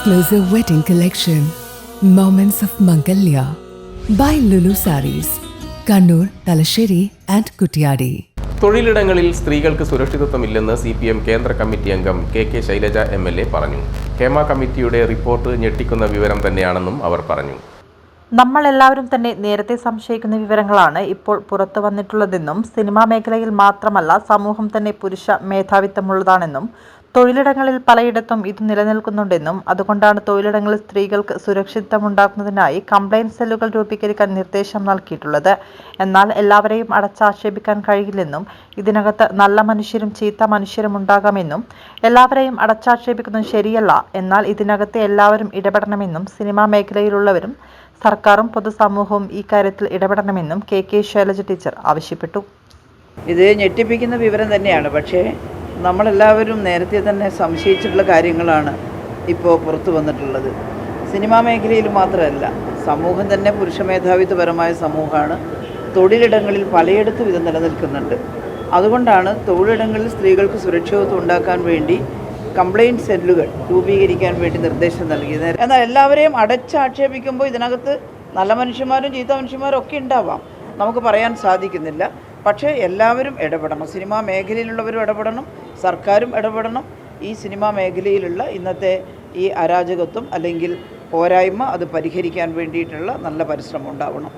exclusive wedding collection, Moments of Mangalya, by Lulu Saris, Kannur, Talasheri, and Kuttiyadi തൊഴിലിടങ്ങളിൽ സ്ത്രീകൾക്ക് സുരക്ഷിതത്വമില്ലെന്ന് C P M കേന്ദ്ര committee അംഗം K K Shailaja M L A പറഞ്ഞു. ഹേമ കമ്മിറ്റിയുടെ report ഞെട്ടിക്കുന്ന വിവരം തന്നെയാണെന്നും അവർ പറഞ്ഞു. നമ്മൾ എല്ലാവരും തന്നെ നേരത്തെ സംശയിക്കുന്ന വിവരങ്ങളാണ് ഇപ്പോൾ പുറത്തു വന്നിട്ടുള്ളതെന്നും സിനിമാ മേഖലയിൽ മാത്രമല്ല സമൂഹം തന്നെ പുരുഷ മേധാവിത്വമുള്ളതാണെന്നും തൊഴിലിടങ്ങളിൽ പലയിടത്തും ഇത് നിലനിൽക്കുന്നുണ്ടെന്നും അതുകൊണ്ടാണ് തൊഴിലിടങ്ങളിൽ സ്ത്രീകൾക്ക് സുരക്ഷിതമുണ്ടാക്കുന്നതിനായി കംപ്ലൈന്റ് സെല്ലുകൾ രൂപീകരിക്കാൻ നിർദ്ദേശം നൽകിയിട്ടുള്ളത്. എന്നാൽ എല്ലാവരെയും അടച്ചാക്ഷേപിക്കാൻ കഴിയില്ലെന്നും ഇതിനകത്ത് നല്ല മനുഷ്യരും ചീത്ത മനുഷ്യരും ഉണ്ടാകാമെന്നും എല്ലാവരെയും അടച്ചാക്ഷേപിക്കുന്നത് ശരിയല്ല എന്നാൽ ഇതിനകത്ത് എല്ലാവരും ഇടപെടണമെന്നും സിനിമാ മേഖലയിലുള്ളവരും സർക്കാരും പൊതുസമൂഹവും ഈ കാര്യത്തിൽ ഇടപെടണമെന്നും കെ കെ ശൈലജ ടീച്ചർ ആവശ്യപ്പെട്ടു. ഇത് ഞെട്ടിപ്പിക്കുന്ന വിവരം തന്നെയാണ്. പക്ഷേ നമ്മളെല്ലാവരും നേരത്തെ തന്നെ സംശയിച്ചിട്ടുള്ള കാര്യങ്ങളാണ് ഇപ്പോൾ പുറത്തു വന്നിട്ടുള്ളത്. സിനിമാ മേഖലയിൽ മാത്രമല്ല സമൂഹം തന്നെ പുരുഷ മേധാവിത്വപരമായ സമൂഹമാണ്. തൊഴിലിടങ്ങളിൽ പലയിടത്തും ഇത് നിലനിൽക്കുന്നുണ്ട്. അതുകൊണ്ടാണ് തൊഴിലിടങ്ങളിൽ സ്ത്രീകൾക്ക് സുരക്ഷിതത്വം ഉണ്ടാക്കാൻ വേണ്ടി കംപ്ലയിന്റ് സെല്ലുകൾ രൂപീകരിക്കാൻ വേണ്ടി നിർദ്ദേശം നൽകിയത്. എന്നാൽ എല്ലാവരെയും അടച്ചാക്ഷേപിക്കുമ്പോൾ ഇതിനകത്ത് നല്ല മനുഷ്യന്മാരും ചീത്ത മനുഷ്യന്മാരും ഒക്കെ ഉണ്ടാവാം. നമുക്ക് പറയാൻ സാധിക്കുന്നില്ല. പക്ഷേ എല്ലാവരും ഇടപെടണം. സിനിമാ മേഖലയിലുള്ളവരും ഇടപെടണം. സർക്കാരും ഇടപെടണം. ഈ സിനിമാ മേഖലയിലുള്ള ഇന്നത്തെ ഈ അരാജകത്വം അല്ലെങ്കിൽ പോരായ്മ അത് പരിഹരിക്കാൻ വേണ്ടിയിട്ടുള്ള നല്ല പരിശ്രമം ഉണ്ടാവണം.